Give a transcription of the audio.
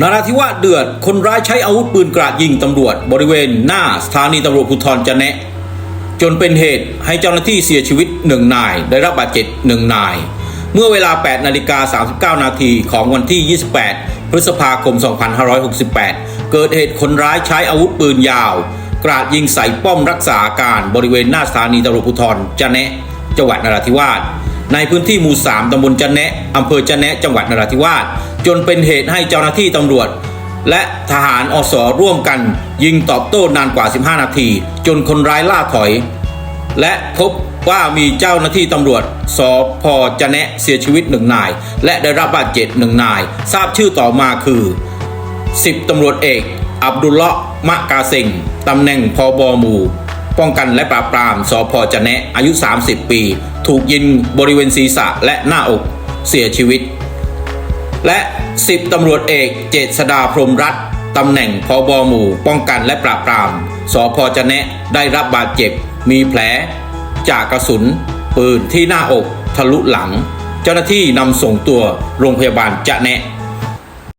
นราธิวาสเดือด คนร้ายใช้อาวุธปืนกราดยิงตำรวจ บริเวณหน้าสถานีตำรวจภูธรจะแนะ จนเป็นเหตุให้เจ้าหน้าที่เสียชีวิตหนึ่งนาย ได้รับบาดเจ็บหนึ่งนาย เมื่อเวลา 8 นาฬิกา 39 นาทีของวันที่ 28 พฤษภาคม 2568 เกิดเหตุคนร้ายใช้อาวุธปืนยาว กราดยิงใส่ป้อมรักษาการบริเวณหน้าสถานีตำรวจภูธรจะแนะ จังหวัดนราธิวาสในพื้นที่หมู่ 3ตำบลจะแนะอำเภอจะแนะ จังหวัดนราธิวาส จนเป็นเหตุให้เจ้าหน้าที่ตำรวจ และทหารอสร่วมกัน ยิงตอบโต้นานกว่า 15 นาที จนคนร้ายล่าถอย และพบว่ามีเจ้าหน้าที่ตำรวจสพจะแนะเสียชีวิตหนึ่งนาย และได้รับบาดเจ็บหนึ่งนาย ทราบชื่อต่อมาคือ 10ตำรวจเอก อับดุลเลาะห์มะกาเซงตำแหน่งพอบหมู่ป้องกันและปราบปรามสพจะแนะอายุ 30 ปี ถูกยิงบริเวณศีรษะและหน้าอกเสียชีวิต และ 10ตำรวจเอกเจษดาพรมรัตน์ตำแหน่งพอบหมู่ ป้องกันและปราบปรามสพจะแนะได้รับบาดเจ็บ มีแผล จากกระสุน ปืนที่หน้าอก ทะลุหลัง เจ้าหน้าที่นำส่งตัวโรงพยาบาลจะแนะ